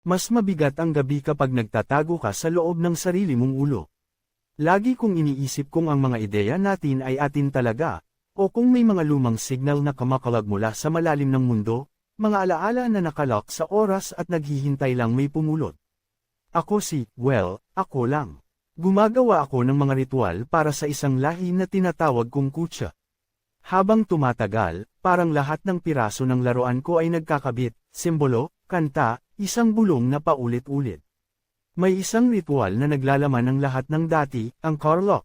Mas mabigat ang gabi kapag nagtatago ka sa loob ng sarili mong ulo. Lagi kong iniisip kung ang mga ideya natin ay atin talaga, o kung may mga lumang signal na kamakalag mula sa malalim ng mundo, mga alaala na nakalak sa oras at naghihintay lang may pumulot. Ako si, well, ako lang. Gumagawa ako ng mga ritual para sa isang lahi na tinatawag kong kutsa. Habang tumatagal, parang lahat ng piraso ng laruan ko ay nagkakabit, simbolo, kanta, isang bulong na paulit-ulit. May isang ritual na naglalaman ng lahat ng dati, ang Carlock.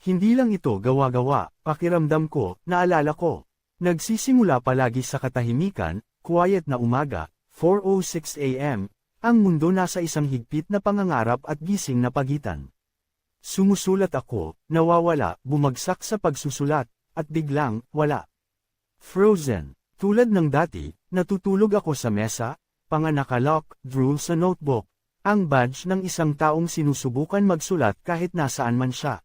Hindi lang ito gawa-gawa, pakiramdam ko, naalala ko. Nagsisimula palagi sa katahimikan, quiet na umaga, 4.06 a.m., ang mundo nasa isang higpit na pangangarap at gising na pagitan. Sumusulat ako, nawawala, bumagsak sa pagsusulat, at biglang, wala. Frozen. Tulad ng dati, natutulog ako sa mesa, panganakalok, drool sa notebook, ang badge ng isang taong sinusubukan magsulat kahit nasaan man siya.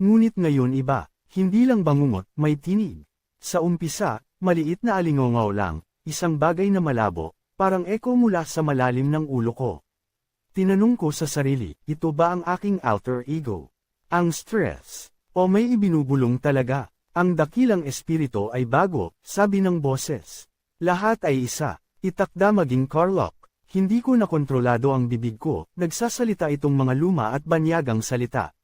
Ngunit ngayon iba, hindi lang bangungot, may tinig. Sa umpisa, maliit na alingongaw lang, isang bagay na malabo, parang eko mula sa malalim ng ulo ko. Tinanong ko sa sarili, ito ba ang aking alter ego? Ang stress? O may ibinubulong talaga? Ang dakilang espiritu ay bago, sabi ng boses. Lahat ay isa, itakda maging Carlock. Hindi ko nakontrolado ang bibig ko, nagsasalita itong mga luma at banyagang salita.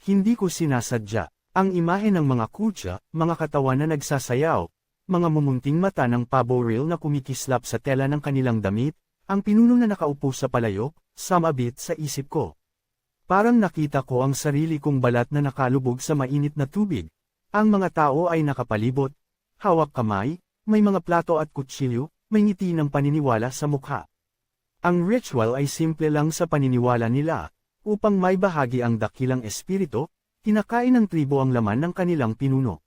Hindi ko sinasadya. Ang imahe ng mga kutsa, mga katawan na nagsasayaw, mga mumunting mata ng pabo reel na kumikislap sa tela ng kanilang damit, ang pinuno na nakaupo sa palayok, samabit sa isip ko. Parang nakita ko ang sarili kong balat na nakalubog sa mainit na tubig. Ang mga tao ay nakapalibot, hawak kamay, may mga plato at kutsilyo, may ngiti ng paniniwala sa mukha. Ang ritual ay simple lang sa paniniwala nila, upang may bahagi ang dakilang espiritu, kinakain ng tribo ang laman ng kanilang pinuno.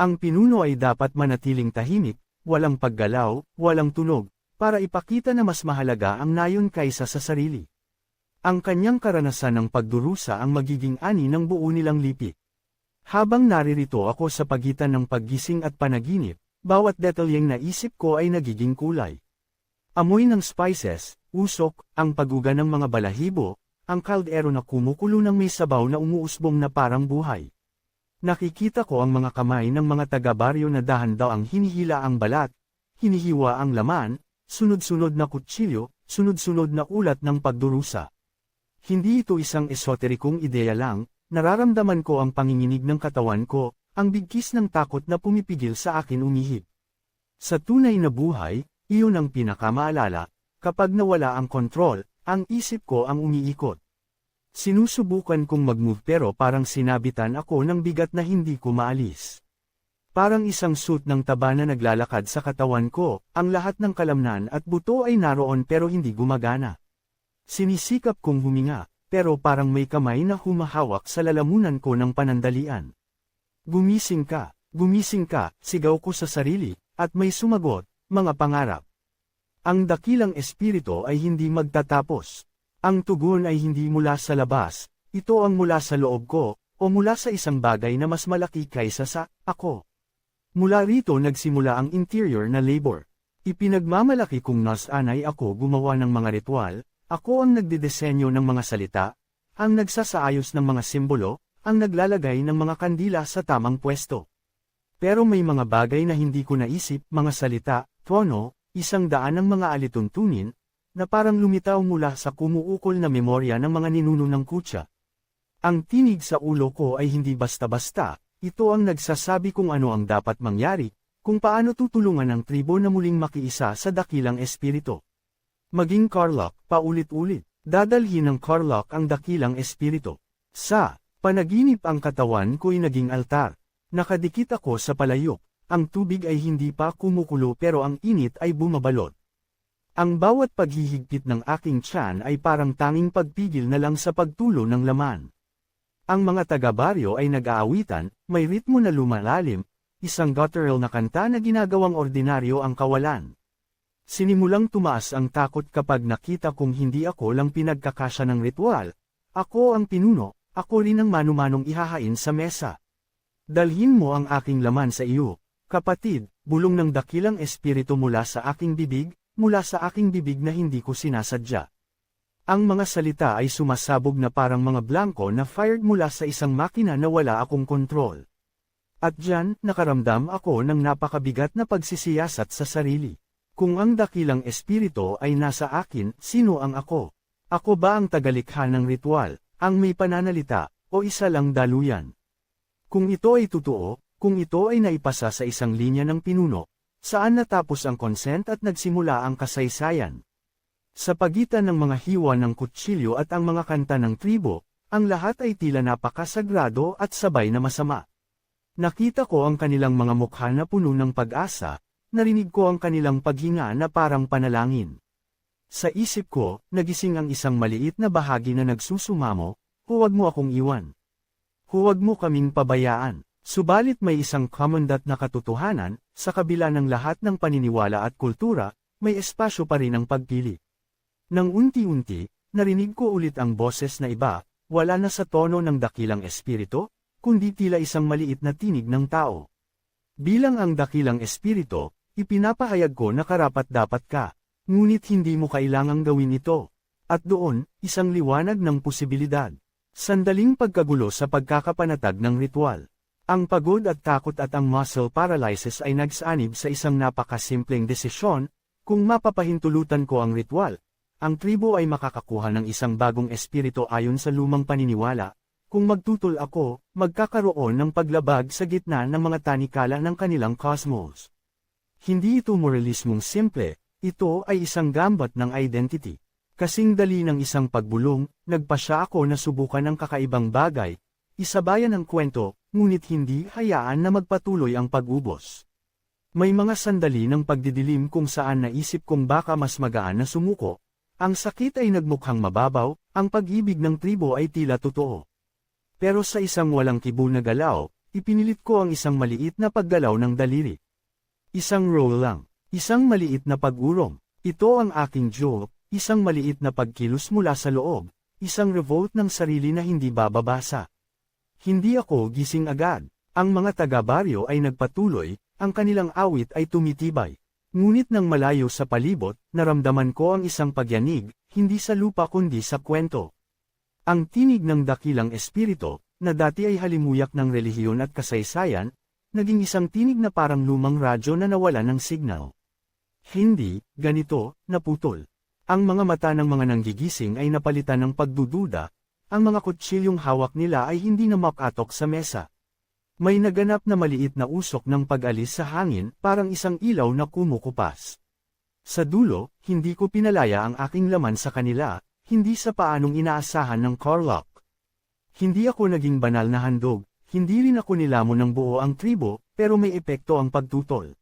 Ang pinuno ay dapat manatiling tahimik, walang paggalaw, walang tunog, para ipakita na mas mahalaga ang nayon kaysa sa sarili. Ang kanyang karanasan ng pagdurusa ang magiging ani ng buo nilang lipi. Habang naririto ako sa pagitan ng paggising at panaginip, bawat detalyeng naisip ko ay nagiging kulay. Amoy ng spices, usok, ang paguga ng mga balahibo, ang kaldero na kumukulo ng may sabaw na umuusbong na parang buhay. Nakikita ko ang mga kamay ng mga taga-baryo na dahan daw ang hinihila ang balat, hinihiwa ang laman, sunod-sunod na kutsilyo, sunod-sunod na ulat ng pagdurusa. Hindi ito isang esoterikong ideya lang, nararamdaman ko ang panginginig ng katawan ko, ang bigkis ng takot na pumipigil sa akin umihip. Sa tunay na buhay, iyon ang pinakamaalala, kapag nawala ang kontrol, ang isip ko ang umiikot. Sinusubukan kong mag-move pero parang sinabitan ako ng bigat na hindi ko maalis. Parang isang suit ng taba na naglalakad sa katawan ko, ang lahat ng kalamnan at buto ay naroon pero hindi gumagana. Sinisikap kong huminga, pero parang may kamay na humahawak sa lalamunan ko ng panandalian. Gumising ka, gumising ka, sigaw ko sa sarili, at may sumagot, mga pangarap. Ang dakilang espiritu ay hindi magtatapos. Ang tugon ay hindi mula sa labas, ito ang mula sa loob ko, o mula sa isang bagay na mas malaki kaysa sa ako. Mula rito nagsimula ang interior na labor. Ipinagmamalaki kong nasanay ako gumawa ng mga ritual, ako ang nagdidesenyo ng mga salita, ang nagsasaayos ng mga simbolo, ang naglalagay ng mga kandila sa tamang pwesto. Pero may mga bagay na hindi ko naisip, mga salita, tono, isang daan ng mga alituntunin, na parang lumitaw mula sa kumuukol na memorya ng mga ninuno ng kutsa. Ang tinig sa ulo ko ay hindi basta-basta, ito ang nagsasabi kung ano ang dapat mangyari, kung paano tutulungan ang tribo na muling makiisa sa dakilang espiritu. Maging Carlock, paulit-ulit, dadalhin ng Carlock ang dakilang espiritu. Sa panaginip ang katawan ko'y naging altar. Nakadikit ako sa palayok, ang tubig ay hindi pa kumukulo pero ang init ay bumabalot. Ang bawat paghihigpit ng aking tiyan ay parang tanging pagpigil na lang sa pagtulo ng laman. Ang mga taga-baryo ay nag-aawitan, may ritmo na lumalalim, isang guttural na kanta na ginagawang ordinaryo ang kawalan. Sinimulang tumaas ang takot kapag nakita kong hindi ako lang pinagkakasya ng ritual. Ako ang pinuno, ako rin ang manumanong ihahain sa mesa. Dalhin mo ang aking laman sa iyo, kapatid, bulong ng dakilang espiritu mula sa aking bibig, mula sa aking bibig na hindi ko sinasadya. Ang mga salita ay sumasabog na parang mga blanco na fired mula sa isang makina na wala akong kontrol. At dyan, nakaramdam ako ng napakabigat na pagsisiyasat sa sarili. Kung ang dakilang espiritu ay nasa akin, sino ang ako? Ako ba ang tagalikha ng ritual, ang may pananalita, o isa lang daluyan? Kung ito ay totoo, kung ito ay naipasa sa isang linya ng pinuno, saan natapos ang consent at nagsimula ang kasaysayan? Sa pagitan ng mga hiwa ng kutsilyo at ang mga kanta ng tribo, ang lahat ay tila napakasagrado at sabay na masama. Nakita ko ang kanilang mga mukha na puno ng pag-asa, narinig ko ang kanilang paghinga na parang panalangin. Sa isip ko, nagising ang isang maliit na bahagi na nagsusumamo, huwag mo akong iwan. Huwag mo kaming pabayaan. Subalit may isang kamundat na katotohanan, sa kabila ng lahat ng paniniwala at kultura, may espasyo pa rin ang pagpili. Nang unti-unti, narinig ko ulit ang boses na iba, wala na sa tono ng dakilang espiritu, kundi tila isang maliit na tinig ng tao. Bilang ang dakilang espiritu, ipinapahayag ko na karapat dapat ka, ngunit hindi mo kailangang gawin ito. At doon, isang liwanag ng posibilidad. Sandaling pagkagulo sa pagkakapanatag ng ritual. Ang pagod at takot at ang muscle paralysis ay nagsanib sa isang napakasimpleng desisyon, kung mapapahintulutan ko ang ritual, ang tribo ay makakakuha ng isang bagong espiritu ayon sa lumang paniniwala, kung magtutol ako, magkakaroon ng paglabag sa gitna ng mga tanikala ng kanilang cosmos. Hindi ito moralismong simple, ito ay isang gambat ng identity. Kasing dali ng isang pagbulong, nagpasya ako na subukan ang kakaibang bagay, isabayan ang kwento, ngunit hindi hayaan na magpatuloy ang pag-ubos. May mga sandali ng pagdidilim kung saan naisip kong baka mas magaan na sumuko, ang sakit ay nagmukhang mababaw, ang pag-ibig ng tribo ay tila totoo. Pero sa isang walang kibo na galaw, ipinilit ko ang isang maliit na paggalaw ng daliri. Isang roll lang, isang maliit na pag-urong, ito ang aking joke, isang maliit na pagkilos mula sa loob, isang revolt ng sarili na hindi bababasa. Hindi ako gising agad, ang mga taga-baryo ay nagpatuloy, ang kanilang awit ay tumitibay. Ngunit nang malayo sa palibot, naramdaman ko ang isang pagyanig, hindi sa lupa kundi sa kwento. Ang tinig ng dakilang espiritu, na dati ay halimuyak ng relihiyon at kasaysayan, naging isang tinig na parang lumang radyo na nawala ng signal. Hindi, ganito, naputol. Ang mga mata ng mga nanggigising ay napalitan ng pagdududa, ang mga kutsilyong hawak nila ay hindi na makatok sa mesa. May naganap na maliit na usok ng pag-alis sa hangin, parang isang ilaw na kumukupas. Sa dulo, hindi ko pinalaya ang aking laman sa kanila, hindi sa paanong inaasahan ng Carlock. Hindi ako naging banal na handog, hindi rin ako nilamon ng buo ang tribo, pero may epekto ang pagtutol.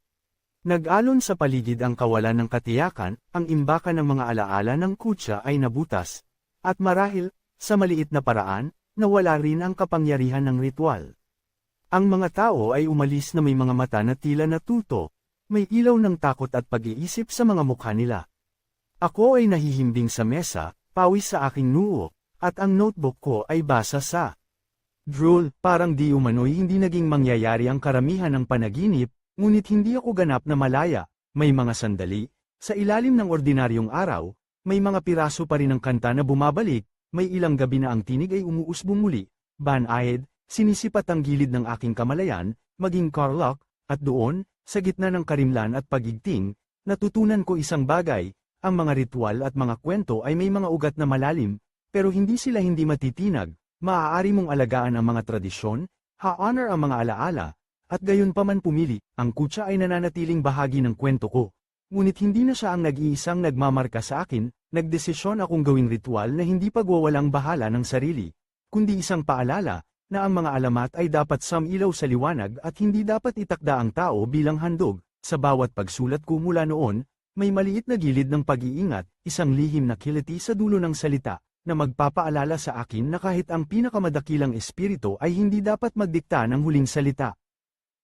Nag-alon sa paligid ang kawalan ng katiyakan, ang imbakan ng mga alaala ng kutsa ay nabutas, at marahil, sa maliit na paraan, nawala rin ang kapangyarihan ng ritual. Ang mga tao ay umalis na may mga mata na tila natuto, may ilaw ng takot at pag-iisip sa mga mukha nila. Ako ay nahihimbing sa mesa, pawis sa aking noo, at ang notebook ko ay basa sa Drool, parang di umano'y hindi naging mangyayari ang karamihan ng panaginip, ngunit hindi ako ganap na malaya, may mga sandali, sa ilalim ng ordinaryong araw, may mga piraso pa rin ng kanta na bumabalik, may ilang gabi na ang tinig ay umuusbong muli, banayad, sinisipat ang gilid ng aking kamalayan, maging Carlock, at doon, sa gitna ng karimlan at pagigting, natutunan ko isang bagay, ang mga ritual at mga kwento ay may mga ugat na malalim, pero hindi sila hindi matitinag, maaari mong alagaan ang mga tradisyon, ha-honor ang mga alaala, at gayon pa man pumili, ang kutsa ay nananatiling bahagi ng kwento ko. Ngunit hindi na siya ang nag-iisang nagmamarka sa akin, nagdesisyon akong gawing ritual na hindi pagwawalang bahala ng sarili, kundi isang paalala, na ang mga alamat ay dapat samilaw sa liwanag at hindi dapat itakda ang tao bilang handog. Sa bawat pagsulat ko mula noon, may maliit na gilid ng pag-iingat, isang lihim na kiliti sa dulo ng salita, na magpapaalala sa akin na kahit ang pinakamadakilang espiritu ay hindi dapat magdikta ng huling salita.